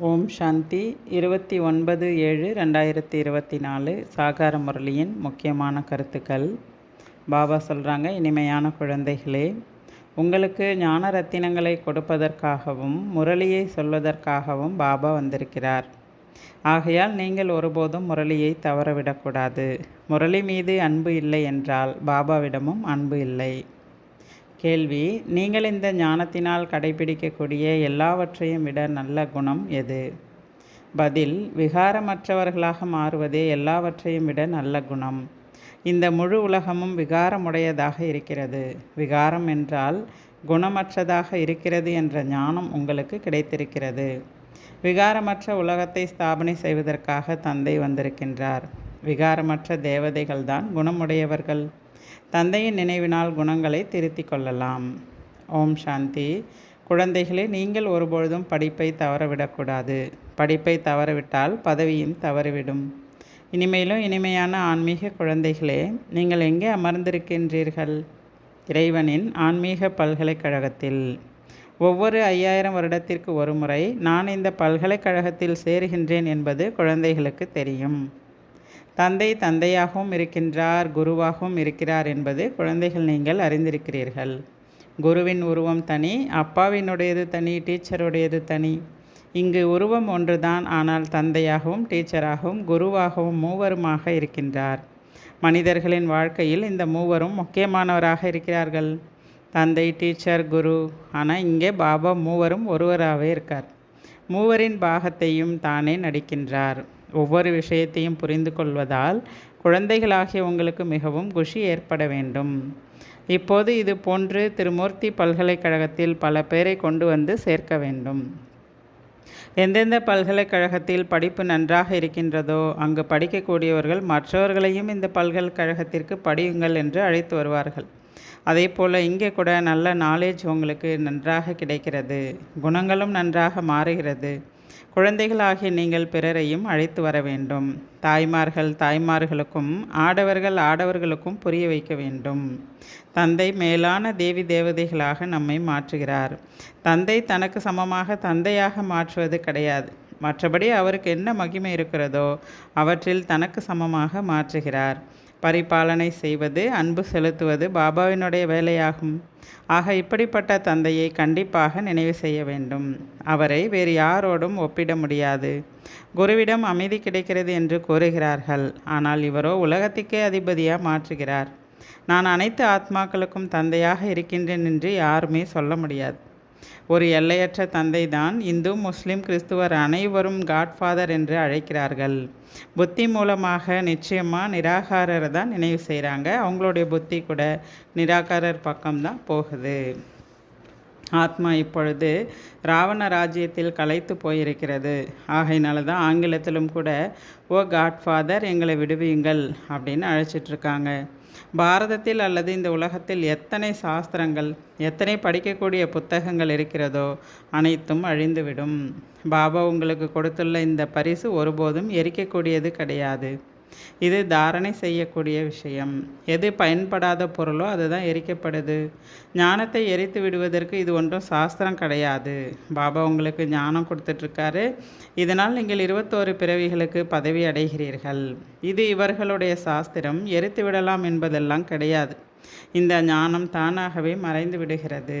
ஓம் சாந்தி. இருபத்தி ஒன்பது ஏழு ரெண்டாயிரத்தி இருபத்தி நாலு. சாகார முரளியின் முக்கியமான கருத்துக்கள். பாபா சொல்கிறாங்க இனிமையான குழந்தைகளே உங்களுக்கு ஞான ரத்தினங்களை கொடுப்பதற்காகவும் முரளியை சொல்வதற்காகவும் பாபா வந்திருக்கிறார். ஆகையால் நீங்கள் ஒருபோதும் முரளியை தவறவிடக்கூடாது. முரளி மீது அன்பு இல்லை என்றால் பாபாவிடமும் அன்பு இல்லை. கேள்வி நீங்கள் இந்த ஞானத்தினால் கடைபிடிக்கக்கூடிய எல்லாவற்றையும் விட நல்ல குணம் எது? பதில் விகாரமற்றவர்களாக மாறுவதே எல்லாவற்றையும் விட நல்ல குணம். இந்த முழு உலகமும் விகாரமுடையதாக இருக்கிறது. விகாரம் என்றால் குணமற்றதாக இருக்கிறது என்ற ஞானம் உங்களுக்கு கிடைத்திருக்கிறது. விகாரமற்ற உலகத்தை ஸ்தாபனை செய்வதற்காக தந்தை வந்திருக்கின்றார். விகாரமற்ற தேவதைகள்தான் குணமுடையவர்கள். தந்தையின் நினைவினால் குணங்களை திருத்திக் கொள்ளலாம். ஓம் சாந்தி. குழந்தைகளே நீங்கள் ஒருபொழுதும் படிப்பை தவறவிடக்கூடாது. படிப்பை தவறவிட்டால் பதவியும் தவறிவிடும். இனிமேலும் இனிமையான ஆன்மீக குழந்தைகளே நீங்கள் எங்கே அமர்ந்திருக்கின்றீர்கள்? இறைவனின் ஆன்மீக பல்கலைக்கழகத்தில். ஒவ்வொரு ஐயாயிரம் வருடத்திற்கு ஒரு முறை நான் இந்த பல்கலைக்கழகத்தில் சேருகின்றேன் என்பது குழந்தைகளுக்கு தெரியும். தந்தை தந்தையாகவும் இருக்கின்றார் குருவாகவும் இருக்கிறார் என்பது குழந்தைகள் நீங்கள் அறிந்திருக்கிறீர்கள். குருவின் உருவம் தனி அப்பாவினுடையது தனி டீச்சருடையது தனி. இங்கு உருவம் ஒன்றுதான் ஆனால் தந்தையாகவும் டீச்சராகவும் குருவாகவும் மூவருமாக இருக்கின்றார். மனிதர்களின் வாழ்க்கையில் இந்த மூவரும் முக்கியமானவராக இருக்கிறார்கள். தந்தை டீச்சர் குரு ஆனால் இங்கே பாபா மூவரும் ஒருவராகவே இருக்கார். மூவரின் பாகத்தையும் தானே நடிக்கின்றார். ஒவ்வொரு விஷயத்தையும் புரிந்து கொள்வதால் குழந்தைகளாகிய உங்களுக்கு மிகவும் குஷி ஏற்பட வேண்டும். இப்போது இது போன்று திருமூர்த்தி பல்கலைக்கழகத்தில் பல பேரை கொண்டு வந்து சேர்க்க வேண்டும். எந்தெந்த பல்கலைக்கழகத்தில் படிப்பு நன்றாக இருக்கின்றதோ அங்கு படிக்கக்கூடியவர்கள் மற்றவர்களையும் இந்த பல்கலைக்கழகத்திற்கு படியுங்கள் என்று அழைத்து வருவார்கள். அதே போல் இங்கே கூட நல்ல நாலேஜ் உங்களுக்கு நன்றாக கிடைக்கிறது. குணங்களும் நன்றாக மாறுகிறது. குழந்தைகளாகிய நீங்கள் பிறரையும் அழைத்து வர வேண்டும். தாய்மார்கள் தாய்மார்களுக்கும் ஆடவர்கள் ஆடவர்களுக்கும் புரிய வைக்க வேண்டும். தந்தை மேலான தேவி தேவதைகளாக நம்மை மாற்றுகிறார். தந்தை தனக்கு சமமாக தந்தையாக மாற்றுவது கிடையாது. மற்றபடி அவருக்கு என்ன மகிமை இருக்கிறதோ அவற்றில் தனக்கு சமமாக மாற்றுகிறார். பரிபாலனை செய்வது அன்பு செலுத்துவது பாபாவினுடைய வேலையாகும். ஆக இப்படிப்பட்ட தந்தையை கண்டிப்பாக நினைவு செய்ய வேண்டும். அவரை வேறு யாரோடும் ஒப்பிட முடியாது. குருவிடம் அமைதி கிடைக்கிறது என்று கூறுகிறார்கள். ஆனால் இவரோ உலகத்துக்கே அதிபதியாக மாற்றுகிறார். நான் அனைத்து ஆத்மாக்களுக்கும் தந்தையாக இருக்கின்றேன் என்று யாருமே சொல்ல முடியாது. ஒரு எல்லையற்ற தந்தை தான் இந்து முஸ்லிம் கிறிஸ்துவர் அனைவரும் காட்ஃபாதர் என்று அழைக்கிறார்கள். புத்தி மூலமாக நிச்சயமாக நிராகாரரை தான் நினைவு செய்கிறாங்க. அவங்களுடைய புத்தி கூட நிராகாரர் பக்கம்தான் போகுது. ஆத்மா இப்பொழுது ராவண ராஜ்யத்தில் கலைத்து போயிருக்கிறது. ஆகையினால தான் ஆங்கிலத்திலும் கூட ஓ காட்ஃபாதர் எங்களை விடுவியுங்கள் அப்படின்னு அழைச்சிட்ருக்காங்க பாரதத்தில் அல்லது இந்த உலகத்தில் எத்தனை சாஸ்திரங்கள் எத்தனை படிக்கக்கூடிய புத்தகங்கள் இருக்கிறதோ அனைத்தும் அழிந்துவிடும். பாபா உங்களுக்கு கொடுத்துள்ள இந்த பரிசு ஒருபோதும் எரிக்கக்கூடியது கிடையாது. இது தாரணை செய்யக்கூடிய விஷயம். எது பயன்படாத பொருளோ அதுதான் எரிக்கப்படுது. ஞானத்தை எரித்து விடுவதற்கு இது ஒன்றும் சாஸ்திரம் கிடையாது. பாபா உங்களுக்கு ஞானம் கொடுத்துட்ருக்காரு. இதனால் நீங்கள் இருபத்தோரு பிறவிகளுக்கு பதவி அடைகிறீர்கள். இது இவர்களுடைய சாஸ்திரம். எரித்து விடலாம் என்பதெல்லாம் கிடையாது. இந்த ஞானம் தானாகவே மறைந்து விடுகிறது.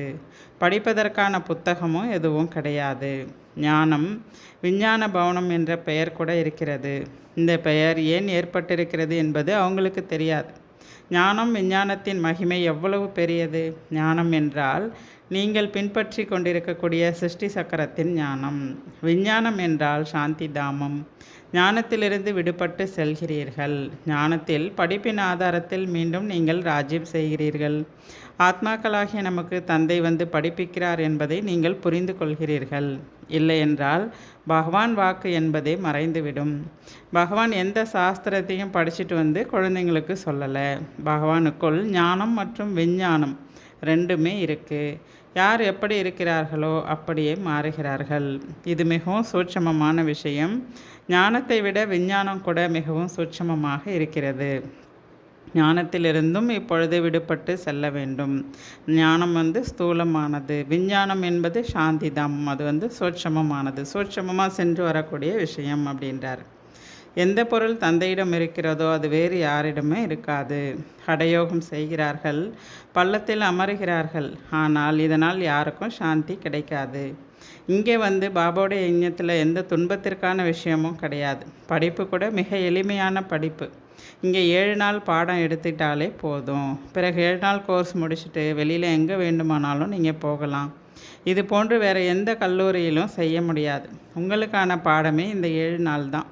படிப்பதற்கான புத்தகமும் எதுவும் கிடையாது. ஞானம் விஞ்ஞான பவனம் என்ற பெயர் கூட இருக்கிறது. இந்த பெயர் ஏன் ஏற்பட்டிருக்கிறது என்பது அவங்களுக்கு தெரியாது. ஞானம் விஞ்ஞானத்தின் மகிமை எவ்வளவு பெரியது? ஞானம் என்றால் நீங்கள் பின்பற்றி கொண்டிருக்கக்கூடிய சிருஷ்டி சக்கரத்தின் ஞானம். விஞ்ஞானம் என்றால் சாந்தி தாமம். ஞானத்திலிருந்து விடுபட்டு செல்கிறீர்கள். ஞானத்தில் படிப்பின் ஆதாரத்தில் மீண்டும் நீங்கள் ராஜ்யம் செய்கிறீர்கள். ஆத்மாக்களாகிய நமக்கு தந்தை வந்து படிப்பிக்கிறார் என்பதை நீங்கள் புரிந்து கொள்கிறீர்கள். இல்லை என்றால் பகவான் வாக்கு என்பதே மறைந்துவிடும். பகவான் எந்த சாஸ்திரத்தையும் படிச்சுட்டு வந்து குழந்தைங்களுக்கு சொல்லலை. பகவானுக்குள் ஞானம் மற்றும் விஞ்ஞானம் ரெண்டுமே இருக்குது யார் எப்படி இருக்கிறார்களோ அப்படியே மாறுகிறார்கள். இது மிகவும் சூட்சமமான விஷயம். ஞானத்தை விட விஞ்ஞானம் கூட மிகவும் சூட்சமமாக இருக்கிறது. ஞானத்திலிருந்தும் இப்பொழுது விடுபட்டு செல்ல வேண்டும். ஞானம் வந்து ஸ்தூலமானது. விஞ்ஞானம் என்பது சாந்திதம் அது வந்து சூட்சமமானது. சூட்சமமாக சென்று வரக்கூடிய விஷயம் அப்படின்றார். எந்த பொருள் தந்தையிடம் இருக்கிறதோ அது வேறு யாரிடமே இருக்காது. ஹடயோகம் செய்கிறார்கள். பள்ளத்தில் அமருகிறார்கள். ஆனால் இதனால் யாருக்கும் சாந்தி கிடைக்காது. இங்கே வந்து பாபாவுடைய எண்ணத்தில் எந்த துன்பத்திற்கான விஷயமும் கிடையாது. படிப்பு கூட மிக எளிமையான படிப்பு. இங்கே ஏழு நாள் பாடம் எடுத்துட்டாலே போதும். பிறகு ஏழு நாள் கோர்ஸ் முடிச்சுட்டு வெளியில் எங்கே வேண்டுமானாலும் நீங்கள் போகலாம். இது போன்று வேறு எந்த கல்லூரியிலும் செய்ய முடியாது. உங்களுக்கான பாடமே இந்த ஏழு நாள் தான்.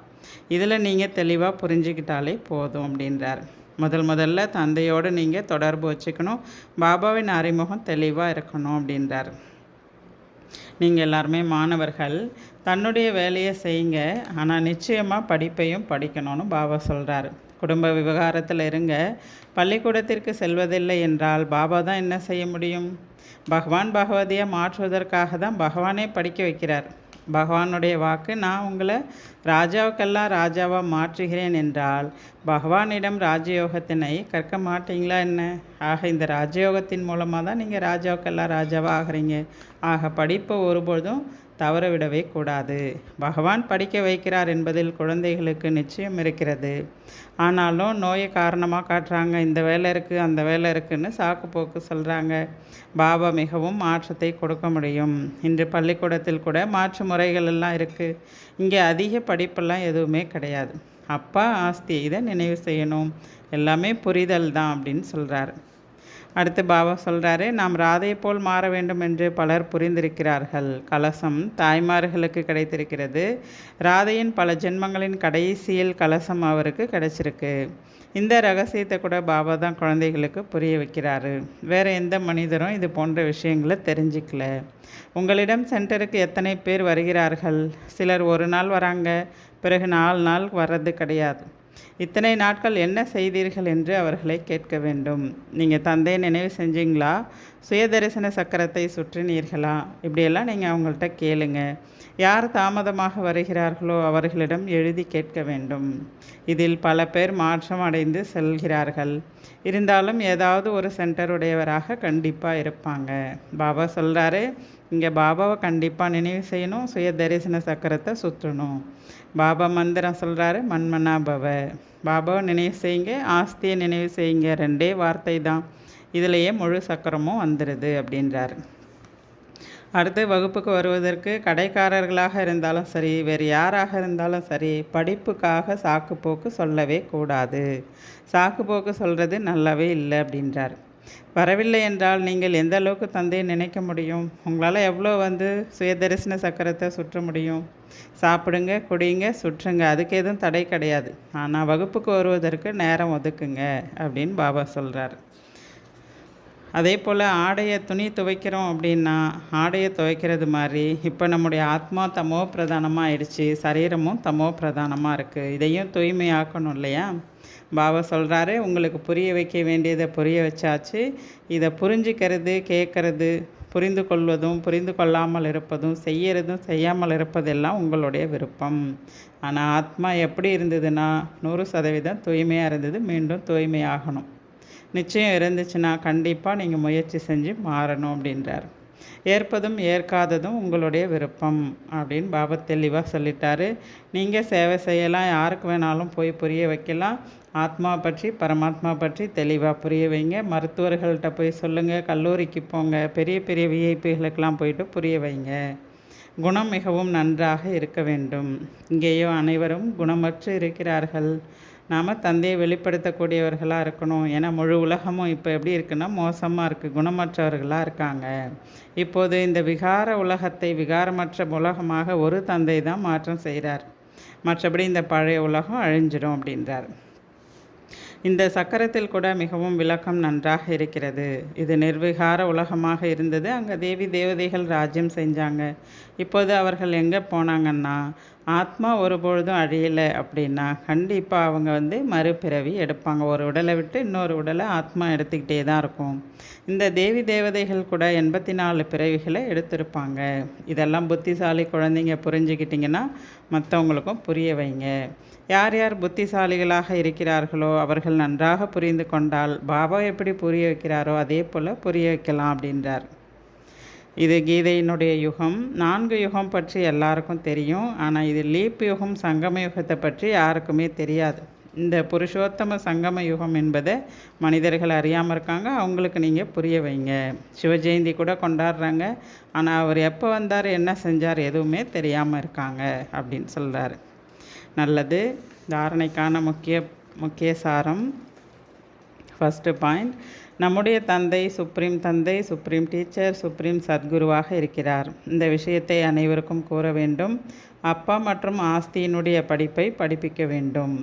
இதில் நீங்கள் தெளிவாக புரிஞ்சுக்கிட்டாலே போதும் அப்படின்றார். முதல் முதல்ல தந்தையோடு நீங்கள் தொடர்பு வச்சுக்கணும். பாபாவின் அறிமுகம் தெளிவாக இருக்கணும் அப்படின்றார். நீங்கள் எல்லாருமே மாணவர்கள் தன்னுடைய வேலையை செய்யுங்க. ஆனால் நிச்சயமாக படிப்பையும் படிக்கணும்னு பாபா சொல்கிறாரு குடும்ப விவகாரத்தில் இருங்க. பள்ளிக்கூடத்திற்கு செல்வதில்லை என்றால் பாபா தான் என்ன செய்ய முடியும்? பகவான் பகவதியை மாற்றுவதற்காக தான் பகவானே படிக்க வைக்கிறார். பகவானுடைய வாக்கு நான் உங்களை ராஜாவுக்கெல்லாம் ராஜாவாக மாற்றுகிறேன் என்றால் பகவானிடம் ராஜயோகத்தினை கற்க மாட்டீங்களா என்ன? ஆக இந்த ராஜயோகத்தின் மூலமாக தான் நீங்கள் ராஜாவுக்கெல்லாம் ராஜாவாக ஆகிறீங்க. ஆக படிப்பை ஒருபொழுதும் தவற விடவே கூடாது. பகவான் படிக்க வைக்கிறார் என்பதில் குழந்தைகளுக்கு நிச்சயம் இருக்கிறது. ஆனாலும் நோயை காரணமாக காட்டுறாங்க. இந்த வேலை இருக்குது அந்த வேலை இருக்குதுன்னு சாக்கு போக்கு சொல்கிறாங்க பாபா மிகவும் மாற்றத்தை கொடுக்க முடியும். இன்று பள்ளிக்கூடத்தில் கூட மாற்று முறைகள் எல்லாம் இருக்குது இங்கே அதிக படிப்பெல்லாம் எதுவுமே கிடையாது. அப்பா ஆஸ்தி இதை நினைவு செய்யணும். எல்லாமே புரிதல் தான் அப்படின்னு சொல்கிறாரு அடுத்து பாபா சொல்கிறாரு நாம் ராதையை போல் மாற வேண்டும் என்று பலர் புரிந்திருக்கிறார்கள். கலசம் தாய்மார்களுக்கு கிடைத்திருக்கிறது. ராதையின் பல ஜென்மங்களின் கடைசியில் கலசம் அவருக்கு கிடைச்சிருக்கு. இந்த ரகசியத்தை கூட பாபா தான் குழந்தைகளுக்கு புரிய வைக்கிறாரு. வேறு எந்த மனிதரும் இது போன்ற விஷயங்களை தெரிஞ்சிக்கல. உங்களிடம் சென்டருக்கு எத்தனை பேர் வருகிறார்கள்? சிலர் ஒரு நாள் வராங்க பிறகு நாலு நாள் வர்றது கிடையாது. இத்தனை நாட்கள் என்ன செய்தீர்கள் என்று அவர்களை கேட்க வேண்டும். நீங்கள் தந்தையை நினைவு செஞ்சீங்களா? சுயதரிசன சக்கரத்தை சுற்றினீர்களா? இப்படியெல்லாம் நீங்கள் அவங்கள்ட்ட கேளுங்க. யார் தாமதமாக வருகிறார்களோ அவர்களிடம் எழுதி கேட்க வேண்டும். இதில் பல பேர் மாற்றம் அடைந்து செல்கிறார்கள். இருந்தாலும் ஏதாவது ஒரு சென்டர் உடையவராக கண்டிப்பாக இருப்பாங்க. பாபா சொல்கிறாரு இங்கே பாபாவை கண்டிப்பாக நினைவு செய்யணும் சுய தரிசன சக்கரத்தை சுற்றணும். பாபா மந்திரம் சொல்கிறாரு மண்மனா பவ பாபாவை நினைவு செய்யுங்க ஆஸ்தியை நினைவு செய்யுங்க ரெண்டே வார்த்தை தான். இதுலேயே முழு சக்கரமும் வந்துடுது அப்படின்றார். அடுத்து வகுப்புக்கு வருவதற்கு கடைக்காரர்களாக இருந்தாலும் சரி வேறு யாராக இருந்தாலும் சரி படிப்புக்காக சாக்குப்போக்கு சொல்லவே கூடாது. சாக்குப்போக்கு சொல்கிறது நல்லாவே இல்லை அப்படின்றார். வரவில்லை என்றால் நீங்கள் எந்த அளவுக்கு தந்தையை நினைக்க முடியும்? உங்களால் எவ்வளோ வந்து சுயதரிசன சக்கரத்தை சுற்ற முடியும்? சாப்பிடுங்க குடிங்க சுற்றுங்க. அதுக்கு எதுவும் தடை கிடையாது. ஆனால் வகுப்புக்கு வருவதற்கு நேரம் ஒதுக்குங்க அப்படின்னு பாபா சொல்கிறார் அதே போல் ஆடையை துணி துவைக்கிறோம் அப்படின்னா ஆடையை துவைக்கிறது மாதிரி இப்போ நம்முடைய ஆத்மா தமோ பிரதானமாக ஆயிடுச்சு. சரீரமும் தமோ பிரதானமாக இருக்குது இதையும் தூய்மையாக்கணும் இல்லையா? பாபா சொல்கிறாரு உங்களுக்கு புரிய வைக்க வேண்டியதை புரிய வச்சாச்சு. இதை புரிஞ்சுக்கிறது கேட்கறது புரிந்து கொள்வதும் புரிந்து கொள்ளாமல் இருப்பதும் செய்யறதும் செய்யாமல் இருப்பதெல்லாம் உங்களுடைய விருப்பம். ஆனால் ஆத்மா எப்படி இருந்ததுன்னா நூறு சதவீதம் தூய்மையாக இருந்தது. மீண்டும் தூய்மையாகணும். நிச்சயம் இருந்துச்சுன்னா கண்டிப்பாக நீங்கள் முயற்சி செஞ்சு மாறணும் அப்படின்றார். ஏற்பதும் ஏற்காததும் உங்களுடைய விருப்பம் அப்படின்னு பாபா தெளிவாக சொல்லிட்டாரு. நீங்கள் சேவை செய்யலாம் யாருக்கு வேணாலும் போய் புரிய வைக்கலாம். ஆத்மா பற்றி பரமாத்மா பற்றி தெளிவாக புரிய வைங்க. மருத்துவர்கள்ட்ட போய் சொல்லுங்கள் கல்லூரிக்கு போங்க. பெரிய பெரிய விஐபிகளுக்கெல்லாம் போயிட்டு புரிய வைங்க. குணம் மிகவும் நன்றாக இருக்க வேண்டும். இங்கேயோ அனைவரும் குணமற்று இருக்கிறார்கள். நாம் தந்தையை வெளிப்படுத்தக்கூடியவர்களாக இருக்கணும். ஏன்னா முழு உலகமும் இப்போ எப்படி இருக்குன்னா மோசமாக இருக்குது குணமற்றவர்களாக இருக்காங்க. இப்போது இந்த விகார உலகத்தை விகாரமற்ற உலகமாக ஒரு தந்தை தான் மாற்றம் செய்கிறார் மற்றபடி இந்த பழைய உலகம் அழிஞ்சிடும் அப்படின்றார். இந்த சக்கரத்தில் கூட மிகவும் விளக்கம் நன்றாக இருக்கிறது. இது நிர்விகார உலகமாக இருந்தது. அங்கே தேவி தேவதைகள் ராஜ்யம் செஞ்சாங்க. இப்போது அவர்கள் எங்கே போனாங்கன்னா ஆத்மா ஒருபொழுதும் அழியலை அப்படின்னா கண்டிப்பாக அவங்க வந்து மறுபிறவி எடுப்பாங்க. ஒரு உடலை விட்டு இன்னொரு உடலை ஆத்மா எடுத்துக்கிட்டே தான் இருக்கும். இந்த தேவி தேவதைகள் கூட எண்பத்தி நாலு பிறவிகளை எடுத்திருப்பாங்க. இதெல்லாம் புத்திசாலி குழந்தைங்க புரிஞ்சுக்கிட்டிங்கன்னா மற்றவங்களுக்கும் புரிய வைங்க. யார் யார் புத்திசாலிகளாக இருக்கிறார்களோ அவர்கள் நன்றாக புரிந்து கொண்டால் பாபா எப்படி புரிய வைக்கிறாரோ அதே போல் புரிய வைக்கலாம் அப்படின்றார். இது கீதையினுடைய யுகம். நான்கு யுகம் பற்றி எல்லாருக்கும் தெரியும். ஆனால் இது லீப் யுகம் சங்கம யுகத்தை பற்றி யாருக்குமே தெரியாது. இந்த புருஷோத்தம சங்கம யுகம் என்பதை மனிதர்கள் அறியாமல் இருக்காங்க. அவங்களுக்கு நீங்கள் புரிய வைங்க. சிவஜெயந்தி கூட கொண்டாடுறாங்க. ஆனால் அவர் எப்போ வந்தார் என்ன செஞ்சார் எதுவுமே தெரியாமல் இருக்காங்க அப்படின்னு சொல்கிறாரு நல்லது. தாரணைக்கான முக்கிய முக்கிய சாரம். ஃபஸ்ட்டு பாயிண்ட் நம்முடைய தந்தை சுப்ரீம் தந்தை சுப்ரீம் டீச்சர் சுப்ரீம் சத்குருவாக இருக்கிறார். இந்த விஷயத்தை அனைவருக்கும் கூற வேண்டும். அப்பா மற்றும் ஆஸ்தியினுடைய படிப்பை படிப்பிக்க வேண்டும்.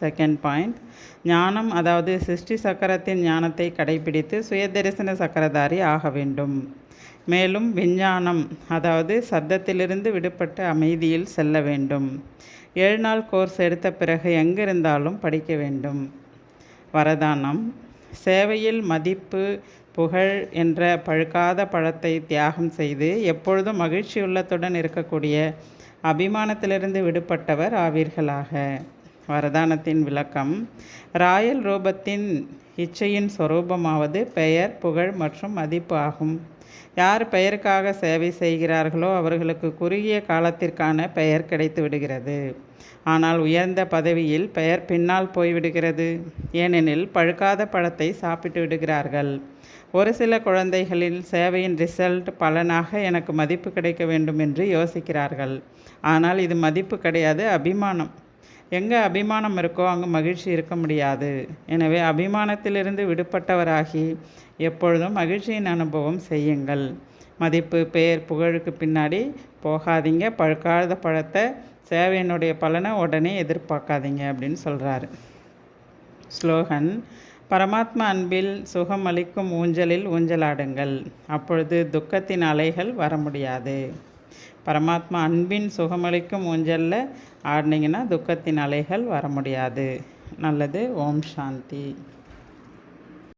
செகண்ட் பாயிண்ட் ஞானம் அதாவது சிருஷ்டி சக்கரத்தின் ஞானத்தை கடைபிடித்து சுயதரிசன சக்கரதாரி ஆக வேண்டும். மேலும் விஞ்ஞானம் அதாவது சத்தத்திலிருந்து விடுபட்ட அமைதியில் செல்ல வேண்டும். ஏழு நாள் கோர்ஸ் எடுத்த பிறகு எங்கிருந்தாலும் படிக்க வேண்டும். வரதானம். சேவையில் மதிப்பு புகழ் என்ற பழுக்காத பழத்தை தியாகம் செய்து எப்பொழுதும் மகிழ்ச்சி உள்ளத்துடன் இருக்கக்கூடிய அபிமானத்திலிருந்து விடுபட்டவர் ஆவீர்களாக. வரதானத்தின் விளக்கம் ராயல் ரூபத்தின் இச்சையின் சொரூபமாவது பெயர் புகழ் மற்றும் மதிப்பு ஆகும். யார் பெயருக்காக சேவை செய்கிறார்களோ அவர்களுக்கு குறுகிய காலத்திற்கான பெயர் கிடைத்து விடுகிறது. ஆனால் உயர்ந்த பதவியில் பெயர் பின்னால் போய்விடுகிறது. ஏனெனில் பழுக்காத பழத்தை சாப்பிட்டு விடுகிறார்கள். ஒரு சில குழந்தைகளில் சேவையின் ரிசல்ட் பலனாக எனக்கு மதிப்பு கிடைக்க வேண்டும் என்று யோசிக்கிறார்கள். ஆனால் இது மதிப்பு கிடையாது அபிமானம். எங்கே அபிமானம் இருக்கோ அங்கே மகிழ்ச்சி இருக்க முடியாது. எனவே அபிமானத்திலிருந்து விடுபட்டவராகி எப்பொழுதும் மகிழ்ச்சியின் அனுபவம் செய்யுங்கள். மதிப்பு பெயர் புகழுக்கு பின்னாடி போகாதீங்க. பழுக்காத பழத்தை சேவையினுடைய பலனை உடனே எதிர்பார்க்காதீங்க அப்படின்னு சொல்கிறாரு ஸ்லோகன் பரமாத்மா அன்பில் சுகம் அளிக்கும் ஊஞ்சலில் ஊஞ்சலாடுங்கள். அப்பொழுது துக்கத்தின் அலைகள் வர முடியாது. பரமாத்மா அன்பின் சுகமளிக்கும் ஊஞ்சலில் ஆடினீங்கன்னா துக்கத்தின் அலைகள் வர முடியாது நல்லது ஓம் சாந்தி.